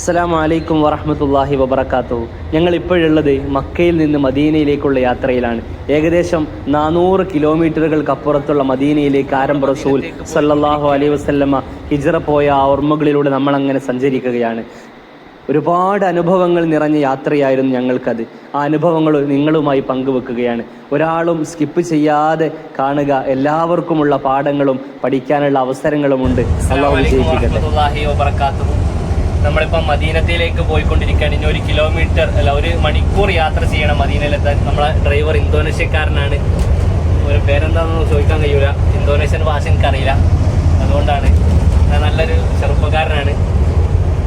അസ്സലാമു വലൈക്കും വറഹമത്തല്ലാഹി വബർക്കാത്തു ഞങ്ങൾ ഇപ്പോഴുള്ളത് മക്കയിൽ നിന്ന് മദീനയിലേക്കുള്ള യാത്രയിലാണ്. ഏകദേശം നാനൂറ് കിലോമീറ്ററുകൾക്കപ്പുറത്തുള്ള മദീനയിലേക്ക് ആരംഭ റസൂൽ സല്ലാഹു അലൈഹി വസല്ലമ ഹിജറ പോയ ആ ഓർമ്മകളിലൂടെ നമ്മൾ അങ്ങനെ സഞ്ചരിക്കുകയാണ്. ഒരുപാട് അനുഭവങ്ങൾ നിറഞ്ഞ യാത്രയായിരുന്നു ഞങ്ങൾക്കത്. ആ അനുഭവങ്ങൾ നിങ്ങളുമായി പങ്കുവെക്കുകയാണ്. ഒരാളും സ്കിപ്പ് ചെയ്യാതെ കാണുക എല്ലാവർക്കുമുള്ള പാഠങ്ങളും പഠിക്കാനുള്ള അവസരങ്ങളുമുണ്ട്. അള്ളാഹു വിജയിപ്പിക്കട്ടെ. നമ്മളിപ്പം മദീനത്തിലേക്ക് പോയിക്കൊണ്ടിരിക്കുകയാണ്. ഇനി ഒരു കിലോമീറ്റർ അല്ല ഒരു മണിക്കൂർ യാത്ര ചെയ്യണം മദീനയിലെത്താൻ. നമ്മളെ ഡ്രൈവർ ഇന്തോനേഷ്യക്കാരനാണ്. ഒരു പേരെന്താണെന്ന് ചോദിക്കാൻ കഴിയൂല. ഇന്തോനേഷ്യൻ ഭാഷ എനിക്കറിയില്ല. അതുകൊണ്ടാണ് നല്ലൊരു ചെറുപ്പക്കാരനാണ്.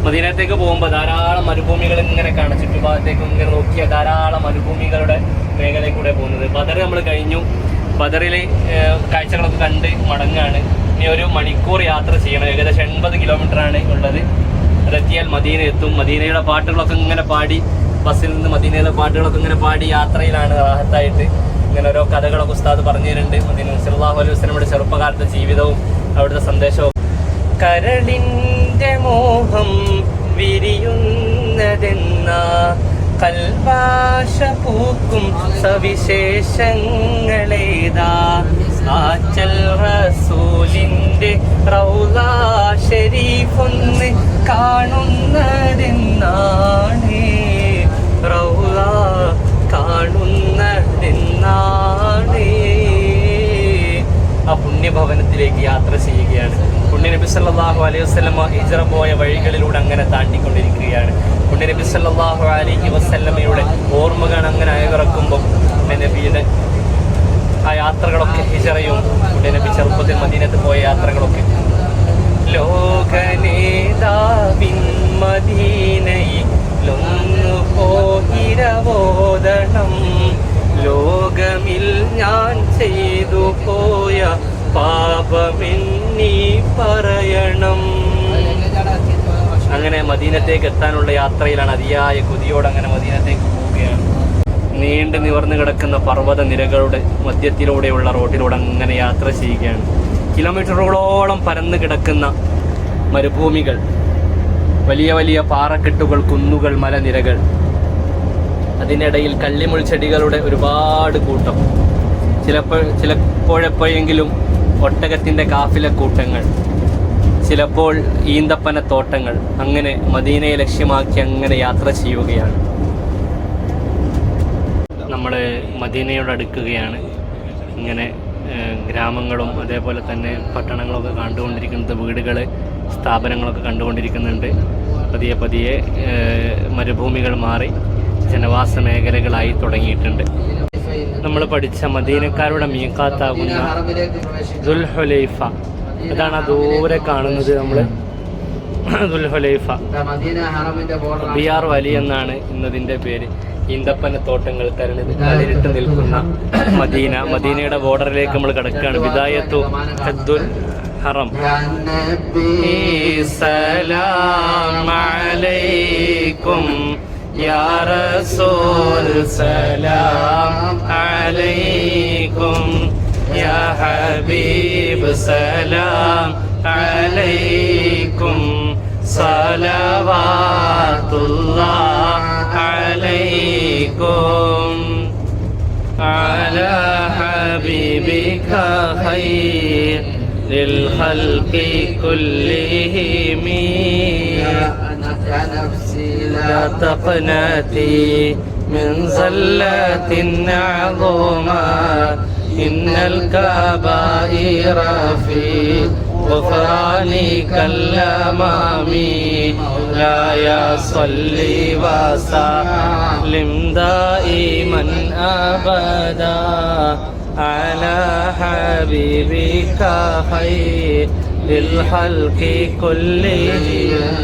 മദീനത്തേക്ക് പോകുമ്പോൾ ധാരാളം മരുഭൂമികൾ ഇങ്ങനെ കാണാം. ചുറ്റുപാടത്തേക്ക് ഇങ്ങനെ നോക്കിയ ധാരാളം മരുഭൂമികളുടെ മേഖലയിൽ കൂടെ പോകുന്നത്. ബദർ നമ്മൾ കഴിഞ്ഞു. ബദറിൽ കാഴ്ചകളൊക്കെ കണ്ട് മടങ്ങാണ്. ഇനി ഒരു മണിക്കൂർ യാത്ര ചെയ്യണം. ഏകദേശം എൺപത് കിലോമീറ്റർ ആണ് ഉള്ളത്. അതെത്തിയാൽ മദീന എത്തും. മദീനയുടെ പാട്ടുകളൊക്കെ ഇങ്ങനെ പാടി ബസ്സിൽ നിന്ന് മദീനയുടെ പാട്ടുകളൊക്കെ ഇങ്ങനെ പാടി യാത്രയിലാണ് റാഹത്തായിട്ട്. ഇങ്ങനെ ഓരോ കഥകളൊക്കെ ഉസ്താദ് പറഞ്ഞു തരുന്നുണ്ട്. മദീന സല്ലാഹു അലൈഹി വസ്ലമിയുടെ ചെറുപ്പകാലത്തെ ജീവിതവും അവിടുത്തെ സന്ദേശവും. കരളിന്റെ മോഹം വിരിയുന്നതെന്ന? കൽഭാഷ പൂക്കും സവിശേഷങ്ങളേതാ? ആച്ചൽ റസൂലിന്റെ റൗല ഷെരീഫൊന്ന് കാണുന്നതെന്നാണ്. റൗല കാണുന്നതെന്നാണ്. ആ പുണ്യഭവനത്തിലേക്ക് യാത്ര ചെയ്യുകയാണ്. പുണ്യനബി സല്ലാഹു അലൈഹി വസ്ലമ ഹിജ്റ പോയ വഴികളിലൂടെ അങ്ങനെ താണ്ടിക്കൊണ്ടിരിക്കുകയാണ്. പുണ്യനബി സല്ലാഹു അലൈഹി വസ്ലമയുടെ ഓർമ്മകൾ അങ്ങനെ അയവിറക്കുമ്പോൾ പുണ്യനബിയുടെ ആ യാത്രകളൊക്കെ ഹിജറയും പുണ്യനബി ചെറുപ്പത്തിൽ മദീനത്ത് പോയ യാത്രകളൊക്കെ. ലോകനേതാവിൻ മദീനയിലൊന്നു പോയിരവോദണം ലോകമിൽ ഞാൻ ചെയ്തു പോയ പാപമെന്നീ പറയണം. അങ്ങനെ മദീനത്തേക്ക് എത്താനുള്ള യാത്രയിലാണ് അതിയായ കൊതിയോട് അങ്ങനെ മദീനത്തേക്ക് പോവുകയാണ്. നീണ്ടു നിവർന്നു കിടക്കുന്ന പർവത നിരകളുടെ മധ്യത്തിലൂടെയുള്ള റോഡിലൂടെ അങ്ങനെ യാത്ര ചെയ്യുകയാണ്. കിലോമീറ്ററുകളോളം പരന്നു കിടക്കുന്ന മരുഭൂമികൾ വലിയ വലിയ പാറക്കെട്ടുകൾ കുന്നുകൾ മലനിരകൾ അതിനിടയിൽ കള്ളിമുൾ ചെടികളുടെ ഒരുപാട് കൂട്ടം. ചിലപ്പോൾ ചിലപ്പോഴെപ്പോഴെങ്കിലും ഒട്ടകത്തിന്റെ കാഫില കൂട്ടങ്ങൾ ചിലപ്പോൾ ഈന്തപ്പന തോട്ടങ്ങൾ അങ്ങനെ മദീനയെ ലക്ഷ്യമാക്കി അങ്ങനെ യാത്ര ചെയ്യുകയാണ്. മദീനയോട് അടുക്കുകയാണ്. ഇങ്ങനെ ഗ്രാമങ്ങളും അതേപോലെ തന്നെ പട്ടണങ്ങളൊക്കെ കണ്ടുകൊണ്ടിരിക്കുന്നത് വീടുകൾ സ്ഥാപനങ്ങളൊക്കെ കണ്ടുകൊണ്ടിരിക്കുന്നുണ്ട്. പതിയെ പതിയെ മരുഭൂമികൾ മാറി ജനവാസ മേഖലകളായി തുടങ്ങിയിട്ടുണ്ട്. നമ്മൾ പഠിച്ച മദീനക്കാരുടെ മീക്കാത്താകുന്ന ദുൽഹുലൈഫ. അതാണ് ദൂരെ കാണുന്നത് നമ്മൾ ദുൽഹുലൈഫ. ബിയാർ വലി എന്നാണ് ഇന്നതിന്റെ പേര്. ഈന്തപ്പന തോട്ടങ്ങൾ തെരഞ്ഞെടുത്ത് കളിരിട്ട് നിൽക്കുന്ന മദീന. മദീനയുടെ ബോർഡറിലേക്ക് നമ്മൾ കിടക്കുകയാണ്. വിദായത്തു ഹദ്ദുൽ ഹറം. സലാം അലൈക്കും യാ റസൂൽ സലാം അലൈക്കും യാ ഹബീബ് സലാം അലൈക്കും صلوات الله عليكم على حبيبك خير للخلق كلهم يا نفسي لا تقنتي من زلة عظمى إن الكبائر في غفرانك الأمام لا يصلي وسلم دائما أبدا على حبيبك خير للخلق كلهم.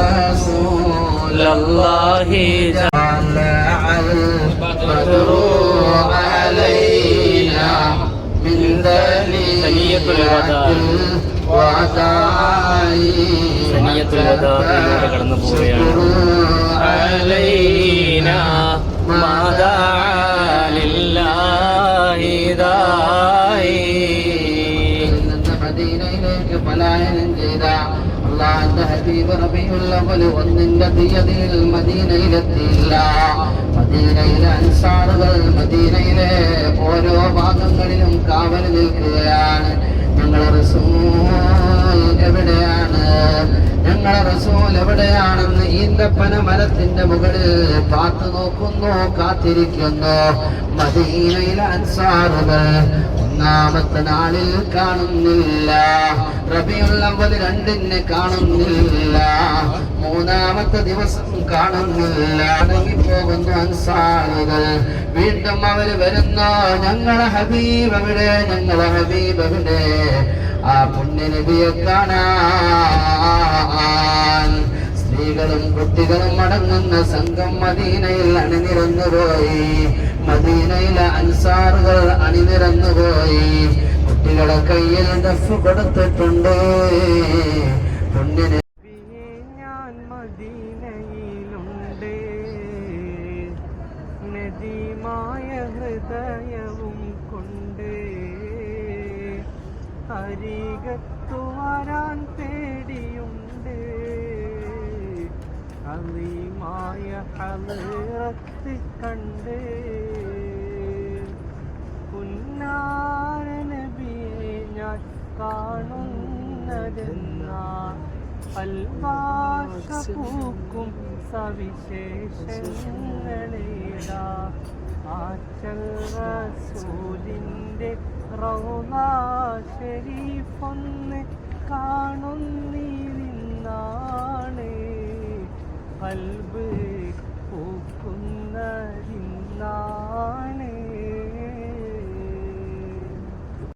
رسول الله جل البدر ثنية الوداع. ثنية الوداع ിലൂടെ കടന്നു പോവുകയാണ് അല്ല അന്ത ഹബീബ് റബിയുള്ളവൽ ഒന്നിന്റെ തീയതിയിൽ മദീനയിലെത്തിയില്ല മദീനയിലെ അൻസാറുകൾ മദീനയിലെ ഓരോ ഭാഗങ്ങളിലും കാവൽ നിൽക്കുകയാണ്. ഞങ്ങളെ റസൂൽ എവിടെയാണ്? ഞങ്ങളെ റസൂൽ എവിടെയാണെന്ന് ഈന്തപ്പന മരത്തിന്റെ മുകളിൽ കാത്തു നോക്കുന്നു കാത്തിരിക്കുന്നു. മദീനയിലെ അൻസാറുകൾ ഒന്നാമത്തെ നാളിൽ കാണുന്നില്ല. റബിയുള്ള രണ്ടിനെ കാണുന്നില്ല. മൂന്നാമത്തെ ദിവസം കാണുന്നില്ല. അടങ്ങിപ്പോകുന്നു അൻസാറുകൾ വീണ്ടും അവർ വരുന്നു. ഞങ്ങളെ ഹബീബ് എവിടെ? ഞങ്ങളെ ഹബീബ് എവിടെ? ആ പുണ്യനബിയെ കാണാൻ സ്ത്രീകളും കുട്ടികളും അടങ്ങുന്ന സംഘം മദീനയിൽ അണിനിരന്നുപോയി. മദീനയിലെ അൻസാറുകൾ അണിനിരന്നുപോയി. കുട്ടികളെ കയ്യിൽ ഡഫ് കൊടുത്തിട്ടുണ്ട്. നദീമായ ഹൃദയവും വരാൻ പേടിയുണ്ട്. അലീമായ ഹലത്ത് കണ്ട് പുന്നാര നബിയെ ഞാൻ കാണുന്നതെന്നാ? അൽവാശ പൂക്കും സവിശേഷങ്ങളേടാ ആച്ചൽ റസൂലിന്റെ ഷരീഫൊന്ന് കൽബ് പൂക്കുന്നതിന്നാണ്